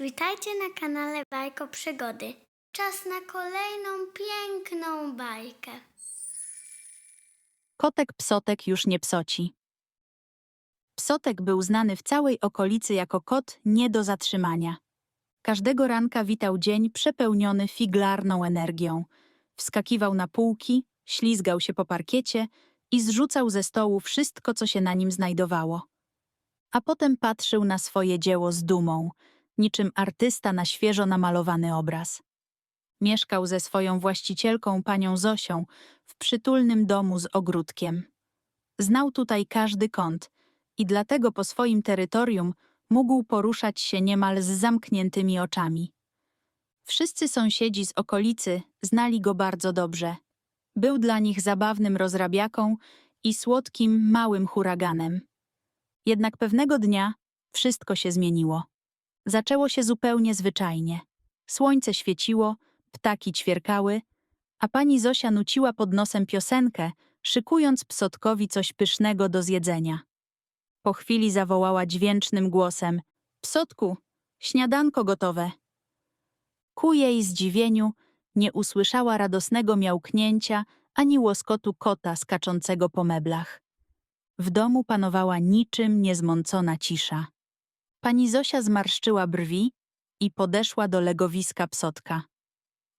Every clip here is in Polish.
Witajcie na kanale Bajko Przygody. Czas na kolejną piękną bajkę. Kotek Psotek już nie psoci. Psotek był znany w całej okolicy jako kot nie do zatrzymania. Każdego ranka witał dzień przepełniony figlarną energią. Wskakiwał na półki, ślizgał się po parkiecie i zrzucał ze stołu wszystko, co się na nim znajdowało. A potem patrzył na swoje dzieło z dumą, niczym artysta na świeżo namalowany obraz. Mieszkał ze swoją właścicielką, panią Zosią, w przytulnym domu z ogródkiem. Znał tutaj każdy kąt i dlatego po swoim terytorium mógł poruszać się niemal z zamkniętymi oczami. Wszyscy sąsiedzi z okolicy znali go bardzo dobrze. Był dla nich zabawnym rozrabiaką i słodkim, małym huraganem. Jednak pewnego dnia wszystko się zmieniło. Zaczęło się zupełnie zwyczajnie. Słońce świeciło, ptaki ćwierkały, a pani Zosia nuciła pod nosem piosenkę, szykując psotkowi coś pysznego do zjedzenia. Po chwili zawołała dźwięcznym głosem: Psotku, śniadanko gotowe. Ku jej zdziwieniu nie usłyszała radosnego miałknięcia ani łoskotu kota skaczącego po meblach. W domu panowała niczym niezmącona cisza. Pani Zosia zmarszczyła brwi i podeszła do legowiska psotka.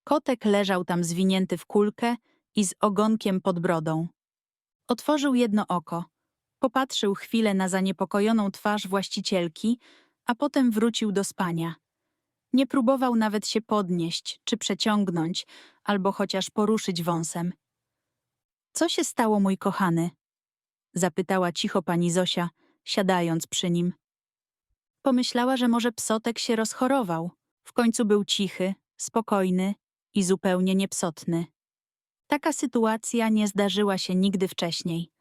Kotek leżał tam zwinięty w kulkę i z ogonkiem pod brodą. Otworzył jedno oko, popatrzył chwilę na zaniepokojoną twarz właścicielki, a potem wrócił do spania. Nie próbował nawet się podnieść, czy przeciągnąć, albo chociaż poruszyć wąsem. Co się stało, mój kochany? Zapytała cicho pani Zosia, siadając przy nim. Pomyślała, że może psotek się rozchorował. W końcu był cichy, spokojny i zupełnie niepsotny. Taka sytuacja nie zdarzyła się nigdy wcześniej.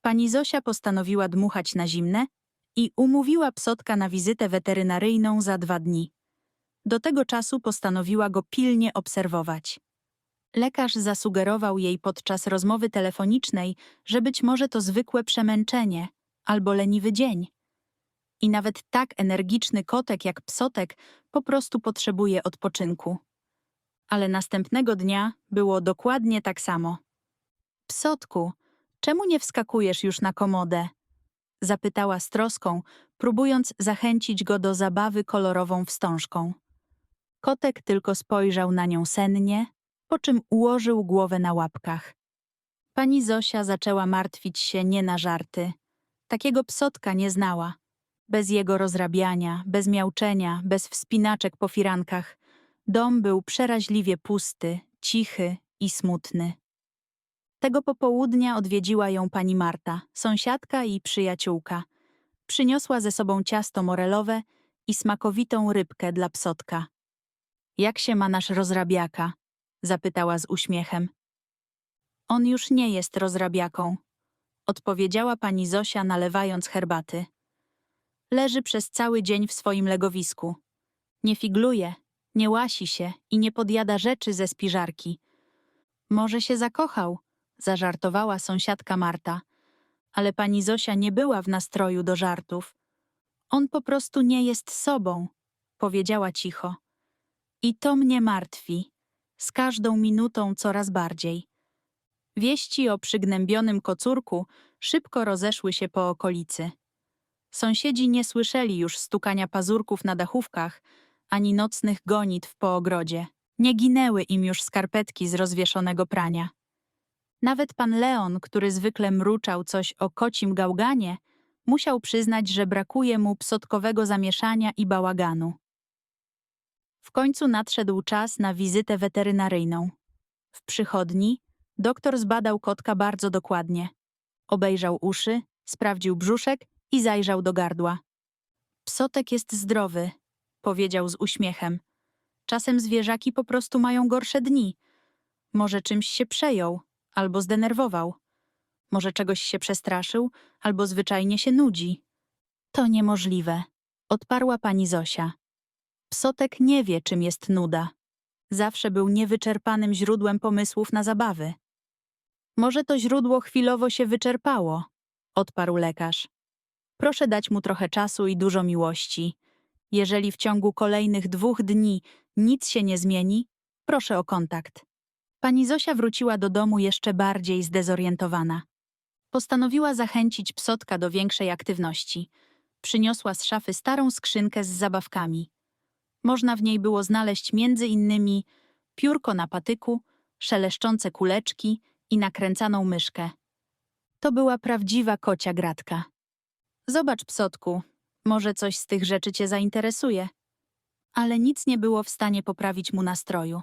Pani Zosia postanowiła dmuchać na zimne i umówiła psotka na wizytę weterynaryjną za dwa dni. Do tego czasu postanowiła go pilnie obserwować. Lekarz zasugerował jej podczas rozmowy telefonicznej, że być może to zwykłe przemęczenie albo leniwy dzień. I nawet tak energiczny kotek jak psotek po prostu potrzebuje odpoczynku. Ale następnego dnia było dokładnie tak samo. Psotku, czemu nie wskakujesz już na komodę? Zapytała z troską, próbując zachęcić go do zabawy kolorową wstążką. Kotek tylko spojrzał na nią sennie, po czym ułożył głowę na łapkach. Pani Zosia zaczęła martwić się nie na żarty. Takiego psotka nie znała. Bez jego rozrabiania, bez miauczenia, bez wspinaczek po firankach. Dom był przeraźliwie pusty, cichy i smutny. Tego popołudnia odwiedziła ją pani Marta, sąsiadka i przyjaciółka. Przyniosła ze sobą ciasto morelowe i smakowitą rybkę dla psotka. Jak się ma nasz rozrabiaka? zapytała z uśmiechem. On już nie jest rozrabiaką, odpowiedziała pani Zosia, nalewając herbaty. Leży przez cały dzień w swoim legowisku. Nie figluje, nie łasi się i nie podjada rzeczy ze spiżarki. Może się zakochał, zażartowała sąsiadka Marta, ale pani Zosia nie była w nastroju do żartów. On po prostu nie jest sobą, powiedziała cicho. I to mnie martwi, z każdą minutą coraz bardziej. Wieści o przygnębionym kocurku szybko rozeszły się po okolicy. Sąsiedzi nie słyszeli już stukania pazurków na dachówkach, ani nocnych gonitw po ogrodzie. Nie ginęły im już skarpetki z rozwieszonego prania. Nawet pan Leon, który zwykle mruczał coś o kocim gałganie, musiał przyznać, że brakuje mu psotkowego zamieszania i bałaganu. W końcu nadszedł czas na wizytę weterynaryjną. W przychodni doktor zbadał kotka bardzo dokładnie. Obejrzał uszy, sprawdził brzuszek i zajrzał do gardła. Psotek jest zdrowy, powiedział z uśmiechem. Czasem zwierzaki po prostu mają gorsze dni. Może czymś się przejął, albo zdenerwował. Może czegoś się przestraszył, albo zwyczajnie się nudzi. To niemożliwe, odparła pani Zosia. Psotek nie wie, czym jest nuda. Zawsze był niewyczerpanym źródłem pomysłów na zabawy. Może to źródło chwilowo się wyczerpało, odparł lekarz. Proszę dać mu trochę czasu i dużo miłości. Jeżeli w ciągu kolejnych dwóch dni nic się nie zmieni, proszę o kontakt. Pani Zosia wróciła do domu jeszcze bardziej zdezorientowana. Postanowiła zachęcić psotka do większej aktywności. Przyniosła z szafy starą skrzynkę z zabawkami. Można w niej było znaleźć między innymi piórko na patyku, szeleszczące kuleczki i nakręcaną myszkę. To była prawdziwa kocia gratka. Zobacz, psotku, może coś z tych rzeczy cię zainteresuje. Ale nic nie było w stanie poprawić mu nastroju.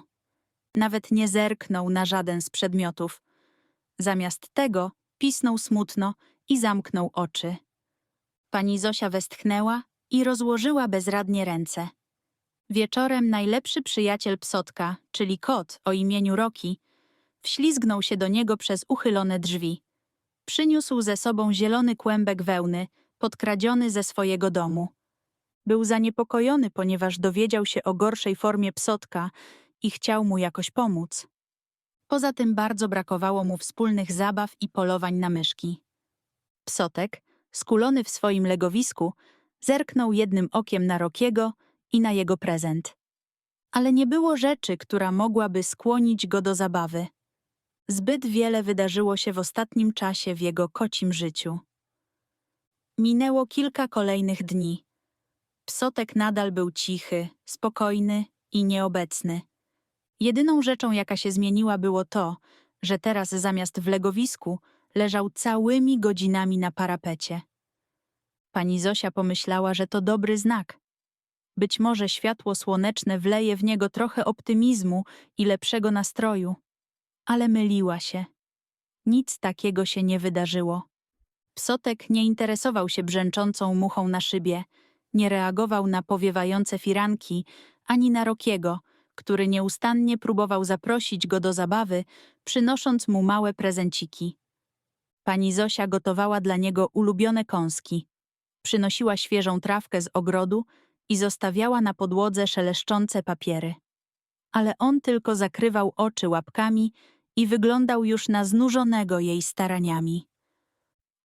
Nawet nie zerknął na żaden z przedmiotów. Zamiast tego pisnął smutno i zamknął oczy. Pani Zosia westchnęła i rozłożyła bezradnie ręce. Wieczorem najlepszy przyjaciel psotka, czyli kot o imieniu Roki, wślizgnął się do niego przez uchylone drzwi. Przyniósł ze sobą zielony kłębek wełny, podkradziony ze swojego domu. Był zaniepokojony, ponieważ dowiedział się o gorszej formie psotka i chciał mu jakoś pomóc. Poza tym bardzo brakowało mu wspólnych zabaw i polowań na myszki. Psotek, skulony w swoim legowisku, zerknął jednym okiem na Rokiego i na jego prezent. Ale nie było rzeczy, która mogłaby skłonić go do zabawy. Zbyt wiele wydarzyło się w ostatnim czasie w jego kocim życiu. Minęło kilka kolejnych dni. Psotek nadal był cichy, spokojny i nieobecny. Jedyną rzeczą, jaka się zmieniła, było to, że teraz zamiast w legowisku leżał całymi godzinami na parapecie. Pani Zosia pomyślała, że to dobry znak. Być może światło słoneczne wleje w niego trochę optymizmu i lepszego nastroju. Ale myliła się. Nic takiego się nie wydarzyło. Psotek nie interesował się brzęczącą muchą na szybie, nie reagował na powiewające firanki, ani na Rokiego, który nieustannie próbował zaprosić go do zabawy, przynosząc mu małe prezenciki. Pani Zosia gotowała dla niego ulubione kąski. Przynosiła świeżą trawkę z ogrodu i zostawiała na podłodze szeleszczące papiery. Ale on tylko zakrywał oczy łapkami i wyglądał już na znużonego jej staraniami.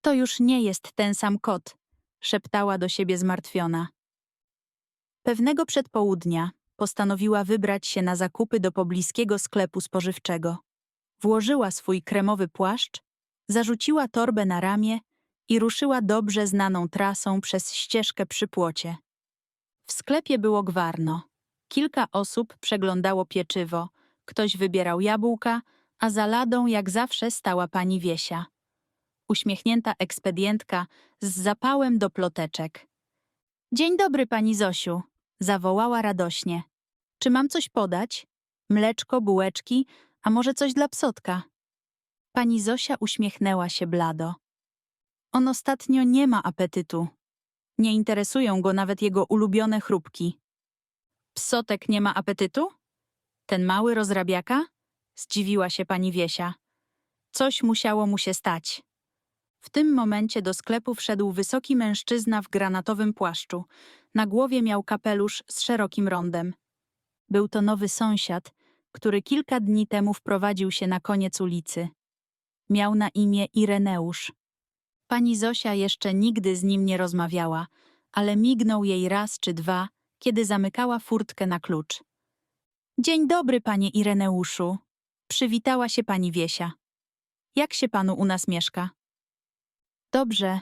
To już nie jest ten sam kot, szeptała do siebie zmartwiona. Pewnego przedpołudnia postanowiła wybrać się na zakupy do pobliskiego sklepu spożywczego. Włożyła swój kremowy płaszcz, zarzuciła torbę na ramię i ruszyła dobrze znaną trasą przez ścieżkę przy płocie. W sklepie było gwarno. Kilka osób przeglądało pieczywo, ktoś wybierał jabłka, a za ladą jak zawsze stała pani Wiesia. Uśmiechnięta ekspedientka z zapałem do ploteczek. Dzień dobry, pani Zosiu, zawołała radośnie. Czy mam coś podać? Mleczko, bułeczki, a może coś dla psotka? Pani Zosia uśmiechnęła się blado. On ostatnio nie ma apetytu. Nie interesują go nawet jego ulubione chrupki. Psotek nie ma apetytu? Ten mały rozrabiaka? Zdziwiła się pani Wiesia. Coś musiało mu się stać. W tym momencie do sklepu wszedł wysoki mężczyzna w granatowym płaszczu. Na głowie miał kapelusz z szerokim rondem. Był to nowy sąsiad, który kilka dni temu wprowadził się na koniec ulicy. Miał na imię Ireneusz. Pani Zosia jeszcze nigdy z nim nie rozmawiała, ale mignął jej raz czy dwa, kiedy zamykała furtkę na klucz. Dzień dobry, panie Ireneuszu. Przywitała się pani Wiesia. Jak się panu u nas mieszka? Dobrze,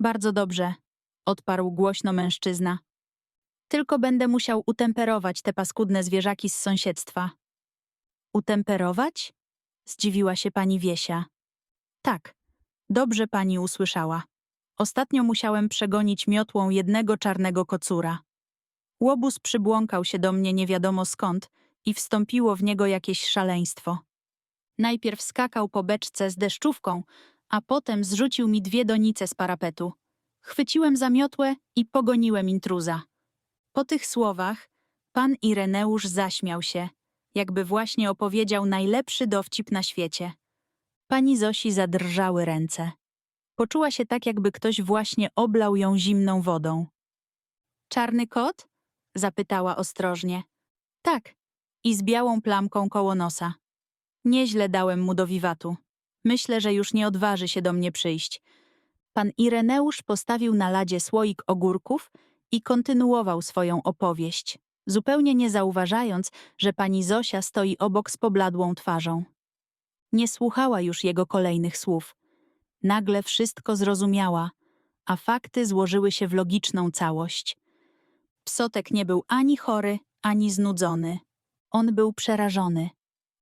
bardzo dobrze, odparł głośno mężczyzna. Tylko będę musiał utemperować te paskudne zwierzaki z sąsiedztwa. Utemperować? Zdziwiła się pani Wiesia. Tak, dobrze pani usłyszała. Ostatnio musiałem przegonić miotłą jednego czarnego kocura. Łobuz przybłąkał się do mnie nie wiadomo skąd i wstąpiło w niego jakieś szaleństwo. Najpierw skakał po beczce z deszczówką, a potem zrzucił mi dwie donice z parapetu. Chwyciłem za miotłę i pogoniłem intruza. Po tych słowach pan Ireneusz zaśmiał się, jakby właśnie opowiedział najlepszy dowcip na świecie. Pani Zosi zadrżały ręce. Poczuła się tak, jakby ktoś właśnie oblał ją zimną wodą. Czarny kot? zapytała ostrożnie. Tak, i z białą plamką koło nosa. Nieźle dałem mu do wiwatu. Myślę, że już nie odważy się do mnie przyjść. Pan Ireneusz postawił na ladzie słoik ogórków i kontynuował swoją opowieść, zupełnie nie zauważając, że pani Zosia stoi obok z pobladłą twarzą. Nie słuchała już jego kolejnych słów. Nagle wszystko zrozumiała, a fakty złożyły się w logiczną całość. Psotek nie był ani chory, ani znudzony. On był przerażony.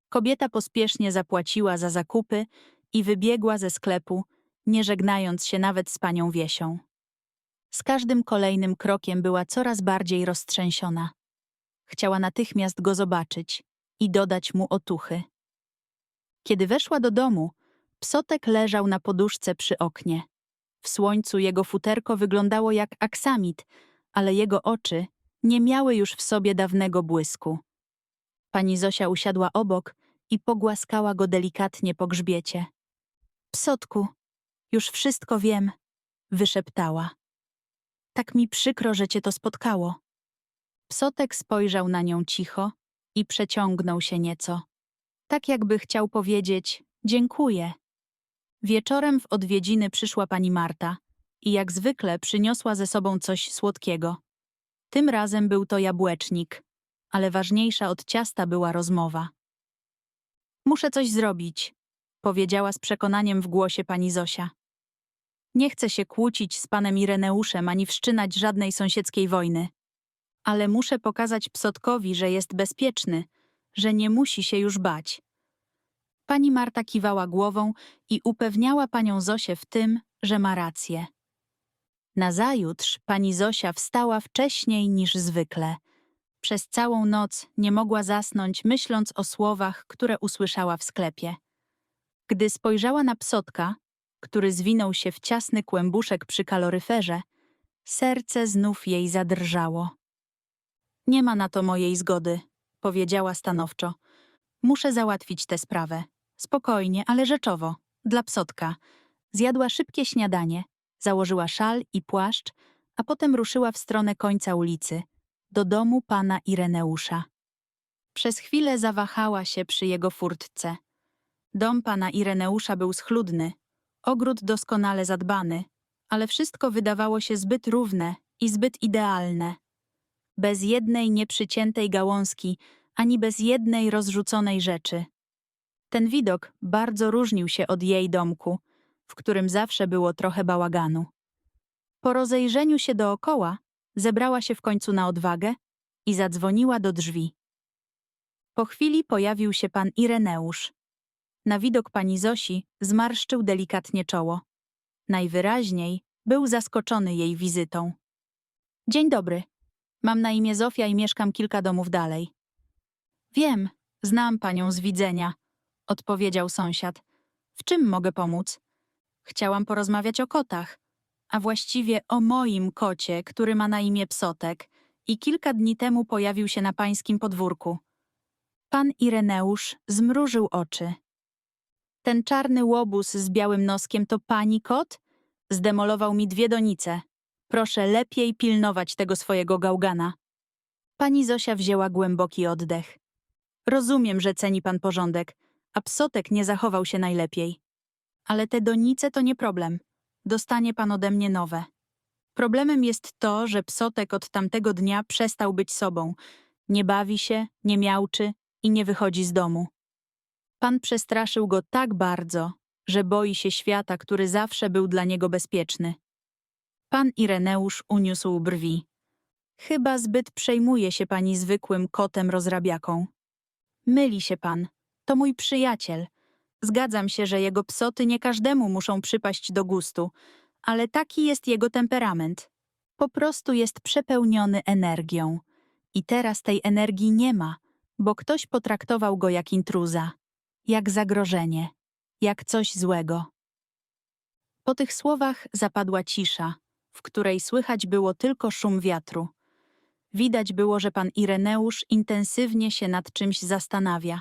Kobieta pospiesznie zapłaciła za zakupy i wybiegła ze sklepu, nie żegnając się nawet z panią Wiesią. Z każdym kolejnym krokiem była coraz bardziej roztrzęsiona. Chciała natychmiast go zobaczyć i dodać mu otuchy. Kiedy weszła do domu, psotek leżał na poduszce przy oknie. W słońcu jego futerko wyglądało jak aksamit, ale jego oczy nie miały już w sobie dawnego błysku. Pani Zosia usiadła obok i pogłaskała go delikatnie po grzbiecie. Psotku, już wszystko wiem, wyszeptała. Tak mi przykro, że cię to spotkało. Psotek spojrzał na nią cicho i przeciągnął się nieco. Tak jakby chciał powiedzieć dziękuję. Wieczorem w odwiedziny przyszła pani Marta i jak zwykle przyniosła ze sobą coś słodkiego. Tym razem był to jabłecznik, ale ważniejsza od ciasta była rozmowa. Muszę coś zrobić, powiedziała z przekonaniem w głosie pani Zosia. Nie chcę się kłócić z panem Ireneuszem ani wszczynać żadnej sąsiedzkiej wojny. Ale muszę pokazać psotkowi, że jest bezpieczny, że nie musi się już bać. Pani Marta kiwała głową i upewniała panią Zosię w tym, że ma rację. Nazajutrz pani Zosia wstała wcześniej niż zwykle. Przez całą noc nie mogła zasnąć, myśląc o słowach, które usłyszała w sklepie. Gdy spojrzała na psotka, który zwinął się w ciasny kłębuszek przy kaloryferze, serce znów jej zadrżało. Nie ma na to mojej zgody, powiedziała stanowczo. Muszę załatwić tę sprawę. Spokojnie, ale rzeczowo. Dla psotka. Zjadła szybkie śniadanie, założyła szal i płaszcz, a potem ruszyła w stronę końca ulicy, do domu pana Ireneusza. Przez chwilę zawahała się przy jego furtce. Dom pana Ireneusza był schludny, ogród doskonale zadbany, ale wszystko wydawało się zbyt równe i zbyt idealne. Bez jednej nieprzyciętej gałązki, ani bez jednej rozrzuconej rzeczy. Ten widok bardzo różnił się od jej domku, w którym zawsze było trochę bałaganu. Po rozejrzeniu się dookoła, zebrała się w końcu na odwagę i zadzwoniła do drzwi. Po chwili pojawił się pan Ireneusz. Na widok pani Zosi zmarszczył delikatnie czoło. Najwyraźniej był zaskoczony jej wizytą. Dzień dobry. Mam na imię Zofia i mieszkam kilka domów dalej. Wiem, znam panią z widzenia, odpowiedział sąsiad. W czym mogę pomóc? Chciałam porozmawiać o kotach, a właściwie o moim kocie, który ma na imię Psotek i kilka dni temu pojawił się na pańskim podwórku. Pan Ireneusz zmrużył oczy. Ten czarny łobuz z białym noskiem to pani kot? Zdemolował mi dwie donice. Proszę lepiej pilnować tego swojego gałgana. Pani Zosia wzięła głęboki oddech. Rozumiem, że ceni pan porządek, a psotek nie zachował się najlepiej. Ale te donice to nie problem. Dostanie pan ode mnie nowe. Problemem jest to, że psotek od tamtego dnia przestał być sobą. Nie bawi się, nie miałczy i nie wychodzi z domu. Pan przestraszył go tak bardzo, że boi się świata, który zawsze był dla niego bezpieczny. Pan Ireneusz uniósł brwi. Chyba zbyt przejmuje się pani zwykłym kotem rozrabiaką. Myli się pan. To mój przyjaciel. Zgadzam się, że jego psoty nie każdemu muszą przypaść do gustu, ale taki jest jego temperament. Po prostu jest przepełniony energią. I teraz tej energii nie ma, bo ktoś potraktował go jak intruza, jak zagrożenie, jak coś złego. Po tych słowach zapadła cisza, w której słychać było tylko szum wiatru. Widać było, że pan Ireneusz intensywnie się nad czymś zastanawia.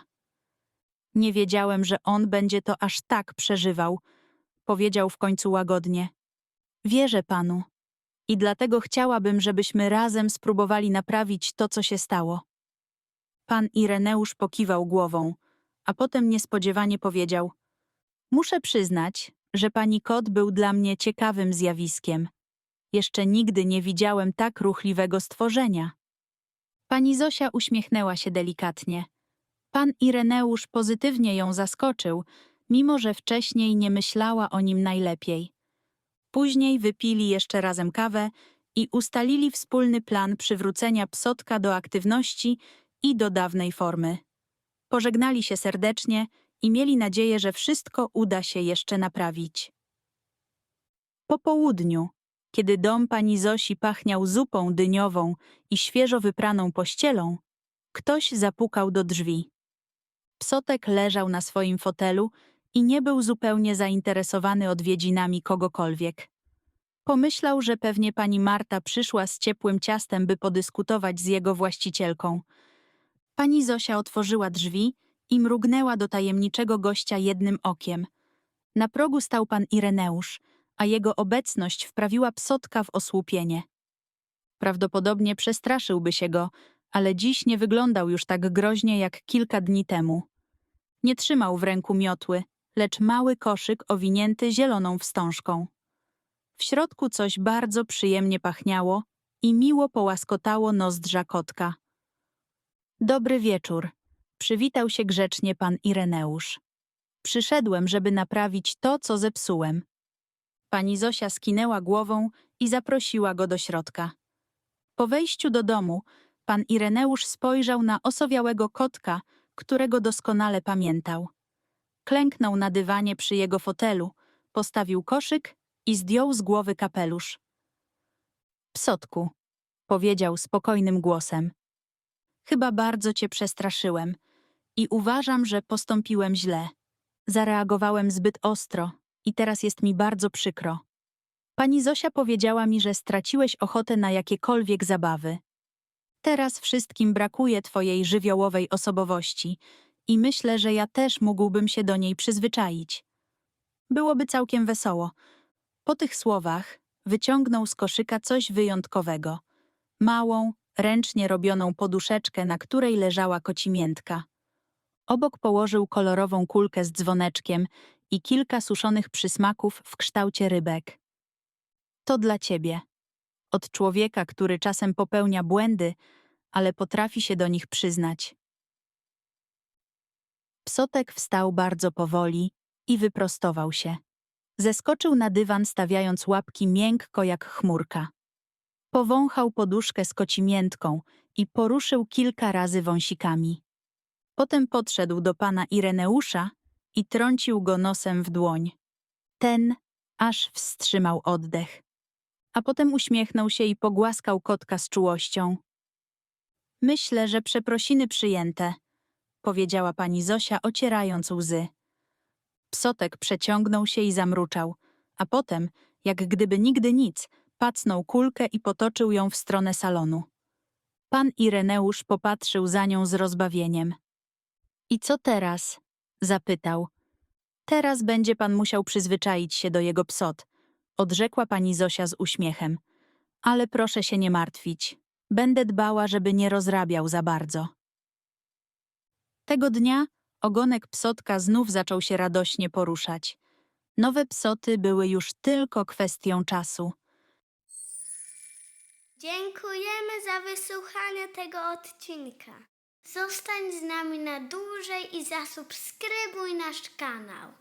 Nie wiedziałem, że on będzie to aż tak przeżywał, powiedział w końcu łagodnie. Wierzę panu i dlatego chciałabym, żebyśmy razem spróbowali naprawić to, co się stało. Pan Ireneusz pokiwał głową, a potem niespodziewanie powiedział: Muszę przyznać, że pani kot był dla mnie ciekawym zjawiskiem. Jeszcze nigdy nie widziałem tak ruchliwego stworzenia. Pani Zosia uśmiechnęła się delikatnie. Pan Ireneusz pozytywnie ją zaskoczył, mimo że wcześniej nie myślała o nim najlepiej. Później wypili jeszcze razem kawę i ustalili wspólny plan przywrócenia psotka do aktywności i do dawnej formy. Pożegnali się serdecznie i mieli nadzieję, że wszystko uda się jeszcze naprawić. Po południu, kiedy dom pani Zosi pachniał zupą dyniową i świeżo wypraną pościelą, ktoś zapukał do drzwi. Psotek leżał na swoim fotelu i nie był zupełnie zainteresowany odwiedzinami kogokolwiek. Pomyślał, że pewnie pani Marta przyszła z ciepłym ciastem, by podyskutować z jego właścicielką. Pani Zosia otworzyła drzwi i mrugnęła do tajemniczego gościa jednym okiem. Na progu stał pan Ireneusz, a jego obecność wprawiła psotka w osłupienie. Prawdopodobnie przestraszyłby się go, ale dziś nie wyglądał już tak groźnie jak kilka dni temu. Nie trzymał w ręku miotły, lecz mały koszyk owinięty zieloną wstążką. W środku coś bardzo przyjemnie pachniało i miło połaskotało nozdrza kotka. Dobry wieczór. Przywitał się grzecznie pan Ireneusz. Przyszedłem, żeby naprawić to, co zepsułem. Pani Zosia skinęła głową i zaprosiła go do środka. Po wejściu do domu, pan Ireneusz spojrzał na osowiałego kotka, którego doskonale pamiętał. Klęknął na dywanie przy jego fotelu, postawił koszyk i zdjął z głowy kapelusz. Psotku, powiedział spokojnym głosem. Chyba bardzo cię przestraszyłem i uważam, że postąpiłem źle. Zareagowałem zbyt ostro i teraz jest mi bardzo przykro. Pani Zosia powiedziała mi, że straciłeś ochotę na jakiekolwiek zabawy. Teraz wszystkim brakuje twojej żywiołowej osobowości i myślę, że ja też mógłbym się do niej przyzwyczaić. Byłoby całkiem wesoło. Po tych słowach wyciągnął z koszyka coś wyjątkowego. Małą, ręcznie robioną poduszeczkę, na której leżała kocimiętka. Obok położył kolorową kulkę z dzwoneczkiem i kilka suszonych przysmaków w kształcie rybek. To dla ciebie. Od człowieka, który czasem popełnia błędy, ale potrafi się do nich przyznać. Psotek wstał bardzo powoli i wyprostował się. Zeskoczył na dywan, stawiając łapki miękko jak chmurka. Powąchał poduszkę z kocimiętką i poruszył kilka razy wąsikami. Potem podszedł do pana Ireneusza i trącił go nosem w dłoń. Ten aż wstrzymał oddech. A potem uśmiechnął się i pogłaskał kotka z czułością. Myślę, że przeprosiny przyjęte, powiedziała pani Zosia, ocierając łzy. Psotek przeciągnął się i zamruczał, a potem, jak gdyby nigdy nic, pacnął kulkę i potoczył ją w stronę salonu. Pan Ireneusz popatrzył za nią z rozbawieniem. I co teraz? zapytał. Teraz będzie pan musiał przyzwyczaić się do jego psot, odrzekła pani Zosia z uśmiechem. Ale proszę się nie martwić. Będę dbała, żeby nie rozrabiał za bardzo. Tego dnia ogonek psotka znów zaczął się radośnie poruszać. Nowe psoty były już tylko kwestią czasu. Dziękujemy za wysłuchanie tego odcinka. Zostań z nami na dłużej i zasubskrybuj nasz kanał.